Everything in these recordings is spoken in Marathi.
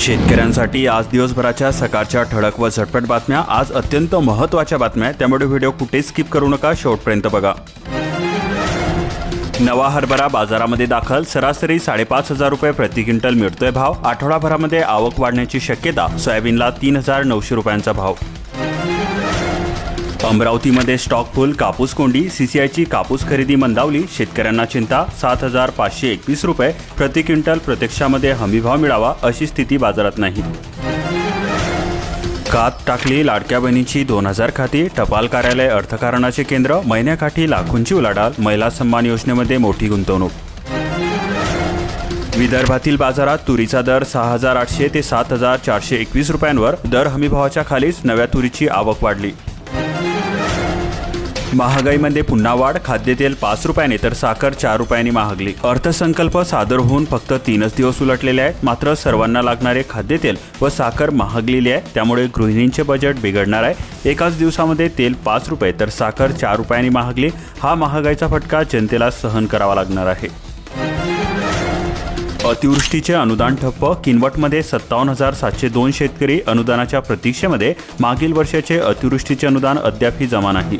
शेतकऱ्यांसाठी आज दिवसभराच्या सकाळच्या ठळक व झटपट बातम्या. आज अत्यंत महत्त्वाच्या बातम्या. आहेत त्यामुळे व्हिडिओ कुठे स्किप करू नका. शेवटपर्यंत बघा. नवा हरभरा बाजारामध्ये दाखल. सरासरी साडेपाच हजार रुपये प्रति क्विंटल मिळतोय भाव. आठवडाभरामध्ये आवक वाढण्याची शक्यता. सोयाबीनला तीन हजार नऊशे रुपयांचा भाव. अमरावतीमध्ये स्टॉक फुल कापूस कोंडी सीसीआयची कापूस खरेदी मंदावली शेतकऱ्यांना चिंता सात हजार पाचशे एकवीस रुपये प्रति क्विंटल प्रत्यक्षामध्ये हमीभाव मिळावा अशी स्थिती बाजारात नाही. कात टाकली लाडक्या बहिणीची दोन हजार खाती टपाल कार्यालय अर्थकारणाचे केंद्र महिन्याकाठी लाखोंची उलाढाल महिला सन्मान योजनेमध्ये मोठी गुंतवणूक. विदर्भातील बाजारात तुरीचा दर सहा हजार आठशे ते सात हजार चारशे एकवीस रुपयांवर दर हमीभावाच्या खालीच नव्या तुरीची आवक वाढली. महागाईमध्ये पुन्हा वाढ खाद्यतेल पाच रुपयाने तर साखर चार रुपयांनी महागली. अर्थसंकल्प सादर होऊन फक्त तीनच दिवस उलटलेले आहेत मात्र सर्वांना लागणारे खाद्यतेल व साखर महागलेली आहे त्यामुळे गृहिणींचे बजेट बिघडणार आहे. एकाच दिवसामध्ये तेल पाच रुपये तर साखर चार रुपयांनी महागली. हा महागाईचा फटका जनतेला सहन करावा लागणार आहे. अतिवृष्टीचे अनुदान ठप्प किनवटमध्ये सत्तावन्न हजार सातशे दोन शेतकरी अनुदानाच्या प्रतीक्षेमध्ये मागील वर्षाचे अतिवृष्टीचे अनुदान अद्यापही जमा नाही.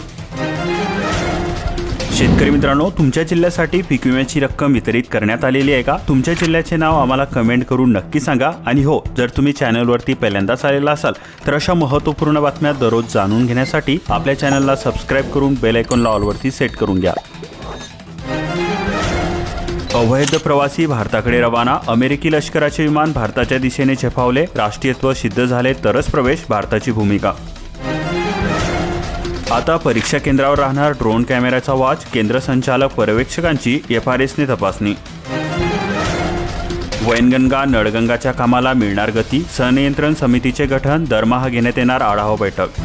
शेतकरी मित्रांनो तुमच्या जिल्ह्यासाठी पीक विम्याची रक्कम वितरित करण्यात आलेली आहे का? तुमच्या जिल्ह्याचे नाव आम्हाला कमेंट करून नक्की सांगा. आणि हो जर तुम्ही चॅनलवरती पहिल्यांदाच आलेला असाल तर अशा महत्त्वपूर्ण बातम्या दररोज जाणून घेण्यासाठी आपल्या चॅनलला सबस्क्राईब करून बेल आयकॉनला ऑलवरती सेट करून घ्या. अवैध प्रवासी भारताकडे रवाना अमेरिकी लष्कराचे विमान भारताच्या दिशेने झेपावले राष्ट्रीयत्व सिद्ध झाले तरच प्रवेश भारताची भूमिका. आता परीक्षा केंद्रावर राहणार ड्रोन कॅमेऱ्याचा वाच केंद्र संचालक पर्यवेक्षकांची एफ आर एसने तपासणी. वैनगंगा नळगंगाच्या कामाला मिळणार गती संनियंत्रण समितीचे गठन दरमहा घेण्यात येणार आढावा बैठक.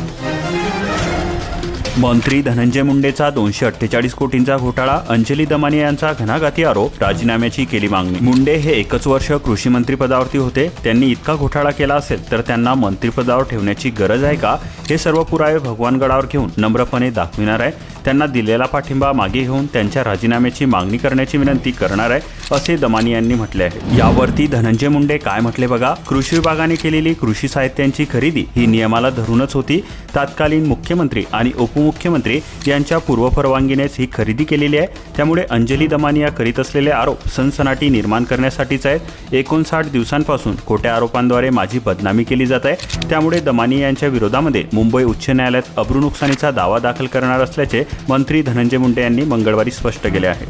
मंत्री धनंजय मुंडेचा दोनशे अठ्ठेचाळीस कोटींचा घोटाळा अंजली दमानी यांचा घणाघाती आरोप राजीनाम्याची केली मागणी. मुंडे हे एकच वर्ष कृषी मंत्रीपदावरती होते. त्यांनी इतका घोटाळा केला असेल तर त्यांना मंत्रिपदावर ठेवण्याची गरज आहे का? हे सर्व पुरावे भगवानगडावर घेऊन नम्रपणे दाखविणार आहे. त्यांना दिलेला पाठिंबा मागे घेऊन त्यांच्या राजीनाम्याची मागणी करण्याची विनंती करणार आहे असे दमानी यांनी म्हटले आहे. यावरती धनंजय मुंडे काय म्हटले बघा? कृषी विभागाने केलेली कृषी साहित्यांची खरेदी ही नियमाला धरूनच होती. तात्कालीन मुख्यमंत्री आणि उपमुख्यमंत्री यांच्या पूर्वपरवानगीनेच ही खरेदी केलेली आहे. त्यामुळे अंजली दमानी या करीत असलेले आरोप सनसनाटी निर्माण करण्यासाठीच आहेत. एकोणसाठ दिवसांपासून खोट्या आरोपांद्वारे माझी बदनामी केली जात आहे. त्यामुळे दमानी यांच्या विरोधामध्ये मुंबई उच्च न्यायालयात अब्रू नुकसानीचा दावा दाखल करणार असल्याचे मंत्री धनंजय मुंडे यांनी मंगळवारी स्पष्ट केले आहे.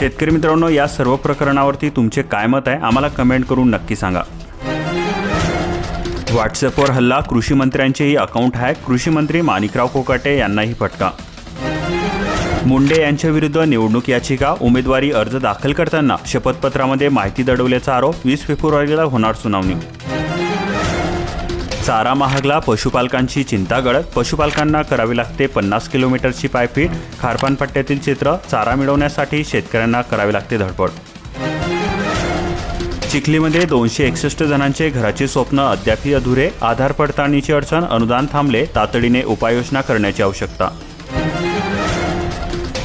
शेतकरी मित्रांनो या सर्व प्रकरणावरती तुमचे काय मत आहे आम्हाला कमेंट करून नक्की सांगा. व्हॉट्सअपवर हल्ला कृषी मंत्र्यांचेही अकाउंट हॅक कृषी मंत्री माणिकराव कोकाटे यांनाही फटका. मुंडे यांच्या विरुद्ध निवडणूक याचिका उमेदवारी अर्ज दाखल करताना शपथपत्रामध्ये माहिती दडवल्याचा आरोप वीस फेब्रुवारीला होणार सुनावणी. चारा महागला पशुपालकांची चिंता गळत पशुपालकांना करावी लागते पन्नास किलोमीटरची पायपीट खारपान पट्ट्यातील चित्र चारा मिळवण्यासाठी शेतकऱ्यांना करावी लागते धडपड. चिखलीमध्ये दोनशे एकसष्ट जणांचे घराचे स्वप्न अद्यापही अधुरे आधार पडताळणीची अडचण अनुदान थांबले तातडीने उपाययोजना करण्याची आवश्यकता.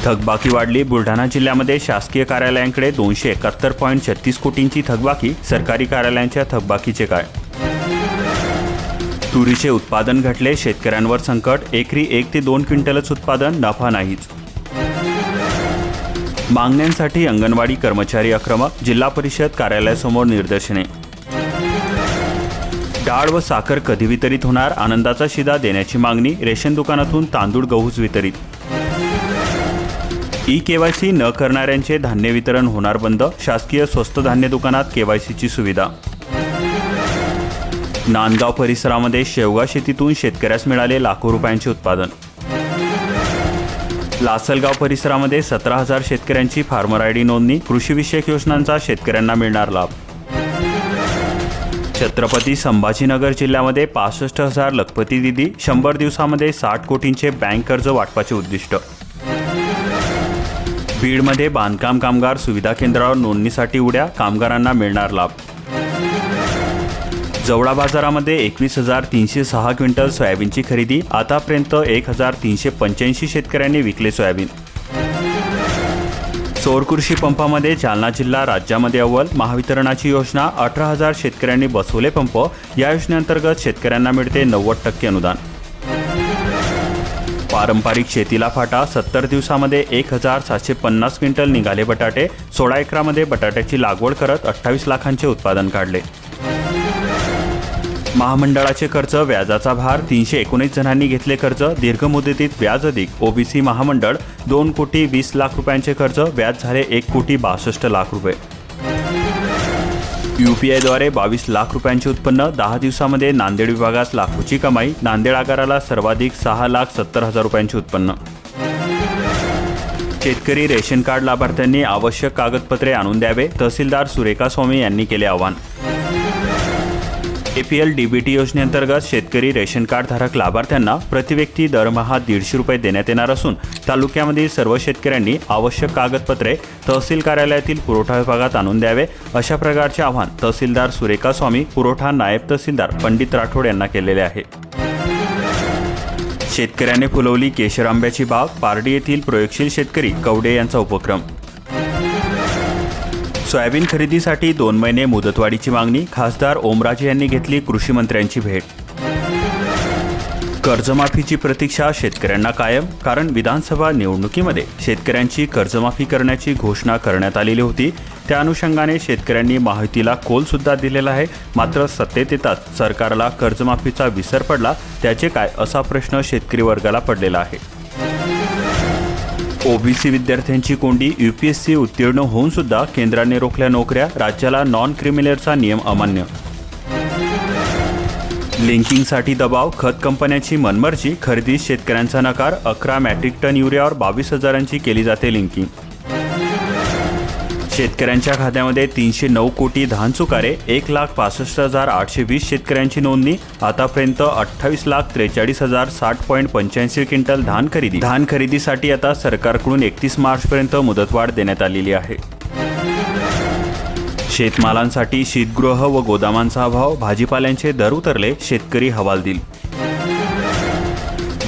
थकबाकी वाढली बुलढाणा जिल्ह्यामध्ये शासकीय कार्यालयांकडे दोनशे एकाहत्तर पॉईंट छत्तीस कोटींची थकबाकी सरकारी कार्यालयांच्या थकबाकीचे काय? तुरीचे उत्पादन घटले शेतकऱ्यांवर संकट. एकरी एक ते दोन क्विंटलच उत्पादन नफा नाहीच. मागण्यांसाठी अंगणवाडी कर्मचारी आक्रमक जिल्हा परिषद कार्यालयासमोर निदर्शने. डाळ व साखर कधी वितरित होणार आनंदाचा शिदा देण्याची मागणी रेशन दुकानातून तांदूळ गहूच वितरित. ई केवायसी न करणाऱ्यांचे धान्य वितरण होणार बंद शासकीय स्वस्त धान्य दुकानात केवायसीची सुविधा. नांदगाव परिसरामध्ये शेवगा शेतीतून शेतकऱ्यास मिळाले लाखो रुपयांचे उत्पादन. लासलगाव परिसरामध्ये सतरा हजार शेतकऱ्यांची फार्मर आय डी नोंदणी कृषीविषयक योजनांचा शेतकऱ्यांना मिळणार लाभ. छत्रपती संभाजीनगर जिल्ह्यामध्ये पासष्ट हजार लखपती दिदी शंभर दिवसामध्ये साठ कोटींचे बँक कर्ज वाटपाचे उद्दिष्ट. बीडमध्ये बांधकाम कामगार सुविधा केंद्रावर नोंदणीसाठी उड्या कामगारांना मिळणार लाभ. जवळा बाजारामध्ये एकवीस हजार तीनशे सहा क्विंटल सोयाबीनची खरेदी आतापर्यंत एक हजार तीनशे पंच्याऐंशी शेतकऱ्यांनी विकले सोयाबीन. सौर कृषी पंपामध्ये जालना जिल्हा राज्यामध्ये अव्वल महावितरणाची योजना अठरा हजार शेतकऱ्यांनी बसवले पंप या योजनेअंतर्गत शेतकऱ्यांना मिळते नव्वद टक्के अनुदान. पारंपरिक शेतीला फाटा सत्तर दिवसामध्ये एक हजार सातशे पन्नास क्विंटल निघाले बटाटे सोळा एकरामध्ये बटाट्याची लागवड करत अठ्ठावीस लाखांचे उत्पादन काढले. महामंडळाचे कर्ज व्याजाचा भार तीनशे एकोणीस जणांनी घेतले कर्ज दीर्घ मुदतीत व्याज अधिक. ओबीसी महामंडळ दोन कोटी वीस लाख रुपयांचे कर्ज व्याज झाले एक कोटी बासष्ट लाख रुपये. युपीआयद्वारे बावीस लाख रुपयांचे उत्पन्न दहा दिवसामध्ये नांदेड विभागास लाखोची कमाई नांदेड आगाराला सर्वाधिक सहा लाख सत्तर हजार रुपयांचे उत्पन्न. शेतकरी रेशन कार्ड लाभार्थ्यांनी आवश्यक कागदपत्रे आणून द्यावे तहसीलदार सुरेखा स्वामी यांनी केले आवाहन. एपीएल डीबीटी योजनेअंतर्गत शेतकरी रेशन कार्ड धारक लाभार्थ्यांना प्रतिव्यक्ती दरमहा दीडशे रुपये देण्यात येणार असून तालुक्यामधील सर्व शेतकऱ्यांनी आवश्यक कागदपत्रे तहसील कार्यालयातील पुरवठा विभागात आणून द्यावे अशा प्रकारचे आवाहन तहसीलदार सुरेखा स्वामी पुरवठा नायब तहसीलदार पंडित राठोड यांना केलेले आहे. शेतकऱ्याने फुलवली केशर आंब्याची बाग पारडी येथील प्रयोगशील शेतकरी कवडे यांचा उपक्रम. सोयाबीन खरेदीसाठी दोन महिने मुदतवाढीची मागणी खासदार ओमराजे यांनी घेतली कृषी मंत्र्यांची भेट. कर्जमाफीची प्रतीक्षा शेतकऱ्यांना कायम कारण विधानसभा निवडणुकीमध्ये शेतकऱ्यांची कर्जमाफी करण्याची घोषणा करण्यात आलेली होती. त्या अनुषंगाने शेतकऱ्यांनी माहितीला कोल सुद्धा दिलेला आहे. मात्र सत्तेत येताच सरकारला कर्जमाफीचा विसर पडला. त्याचे काय असा प्रश्न शेतकरी वर्गाला पडलेला आहे. ओबीसी विद्यार्थ्यांची कोंडी यूपीएससी उत्तीर्ण होऊन सुद्धा केंद्राने रोखल्या नोकऱ्या राज्याला नॉन क्रिमिनलचा नियम अमान्य. लिंकिंगसाठी दबाव खत कंपन्यांची मनमर्जी खरेदी शेतकऱ्यांचा नकार अकरा मॅट्रिक टन युरियावर बावीस हजारांची केली जाते लिंकिंग. शेतकऱ्यांच्या खात्यामध्ये तीनशे नऊ कोटी धान चुकारे एक लाख पासष्ट हजार आठशे वीस शेतकऱ्यांची नोंदणी आतापर्यंत अठ्ठावीस लाख त्रेचाळीस हजार साठ पॉईंट पंच्याऐंशी क्विंटल धान खरेदी. धान खरेदीसाठी आता सरकारकडून एकतीस मार्चपर्यंत मुदतवाढ देण्यात आलेली आहे. शेतमालांसाठी शीतगृह व गोदामांचा अभाव भाजीपाल्यांचे दर उतरले शेतकरी हवालदिल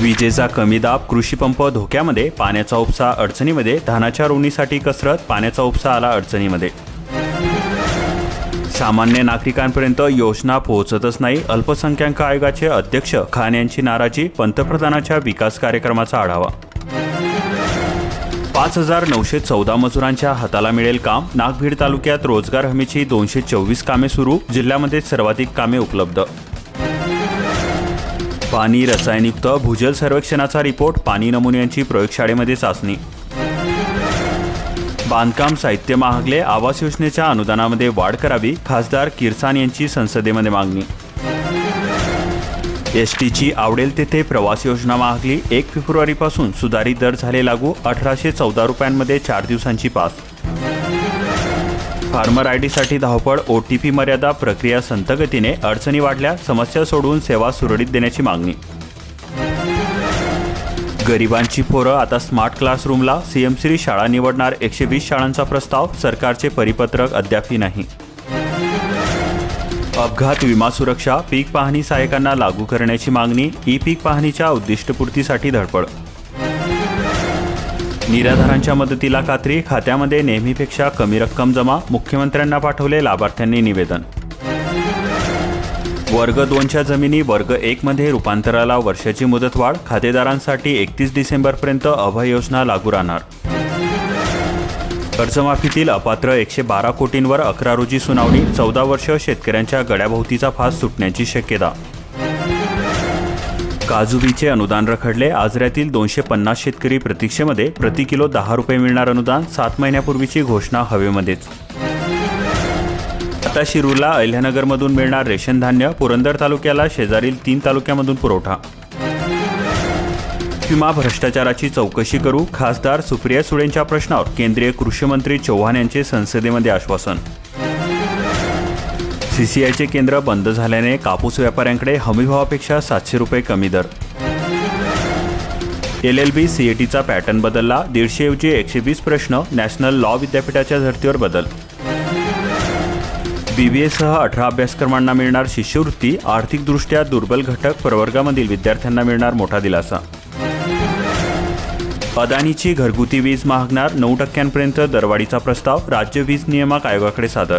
विजेचा कमी दाब कृषीपंप धोक्यामध्ये पाण्याचा उपसा अडचणीमध्ये धानाच्या रोवणीसाठी कसरत पाण्याचा उपसा आला अडचणीमध्ये. सामान्य नागरिकांपर्यंत योजना पोहोचतच नाही अल्पसंख्याक आयोगाचे अध्यक्ष खान यांची नाराजी पंतप्रधानाच्या विकास कार्यक्रमाचा आढावा. पाच हजार नऊशे चौदा मजुरांच्या हाताला मिळेल काम नागभीड तालुक्यात रोजगार हमीची दोनशे चोवीस कामे सुरू जिल्ह्यामध्ये सर्वाधिक कामे उपलब्ध. पाणी रसायनयुक्त भूजल सर्वेक्षणाचा रिपोर्ट पाणी नमुन्यांची प्रयोगशाळेमध्ये चाचणी. बांधकाम साहित्य महागले आवास योजनेच्या अनुदानामध्ये वाढ करावी खासदार किरसान यांची संसदेमध्ये मागणी. एस टीची आवडेल तेथे प्रवास योजना महागली एक फेब्रुवारीपासून सुधारित दर झाले लागू अठराशे चौदा रुपयांमध्ये चार दिवसांची पास. फार्मर आय डीसाठी धावपळ ओ टी पी मर्यादा प्रक्रिया संतगतीने अडचणी वाढल्या समस्या सोडवून सेवा सुरळीत देण्याची मागणी. गरिबांची पोरं आता स्मार्ट क्लासरूमला सीएमसी शाळा निवडणार एकशे वीस शाळांचा प्रस्ताव सरकारचे परिपत्रक अद्यापही नाही. अपघात विमा सुरक्षा पीक पाहणी सहाय्यकांना लागू करण्याची मागणी ई पीक पाहणीच्या उद्दिष्टपूर्तीसाठी धडपड. निराधारांच्या मदतीला खात्री खात्यामध्ये नेहमीपेक्षा कमी रक्कम जमा मुख्यमंत्र्यांना पाठवले लाभार्थ्यांनी निवेदन. वर्ग दोनच्या जमिनी वर्ग एकमध्ये रूपांतराला वर्षाची मुदतवाढ खातेदारांसाठी एकतीस डिसेंबरपर्यंत अभय योजना लागू राहणार. कर्जमाफीतील अपात्र एकशे बारा कोटींवर अकरा रोजी सुनावणी चौदा वर्ष शेतकऱ्यांच्या गड्याभोवतीचा फास सुटण्याची शक्यता. काजुबीचे अनुदान रखडले. आजऱ्यातील दोनशे पन्नास शेतकरी प्रतीक्षेमध्ये प्रति किलो दहा रुपये मिळणार अनुदान. सात महिन्यापूर्वीची घोषणा हवेमध्येच. आता शिरूरला अहिल्यानगरमधून मिळणार रेशन धान्य. पुरंदर तालुक्याला शेजारील तीन तालुक्यामधून पुरवठा. विमा भ्रष्टाचाराची चौकशी करू. खासदार सुप्रिया सुळेंच्या प्रश्नावर केंद्रीय कृषी मंत्री चव्हाण यांचे संसदेमध्ये आश्वासन. सीसीआयचे केंद्र बंद झाल्याने कापूस व्यापाऱ्यांकडे हमीभावापेक्षा सातशे रुपये कमी दर. एल एल बी सीएटीचा पॅटर्न बदलला दीडशेऐवजी एकशे वीस प्रश्न नॅशनल लॉ विद्यापीठाच्या धर्तीवर बदल. बीबीएसह अठरा अभ्यासक्रमांना मिळणार शिष्यवृत्ती आर्थिकदृष्ट्या दुर्बल घटक प्रवर्गामधील विद्यार्थ्यांना मिळणार मोठा दिलासा. अदानीची घरगुती वीज महागणार नऊ टक्क्यांपर्यंत दरवाढीचा प्रस्ताव राज्य वीज नियामक आयोगाकडे सादर.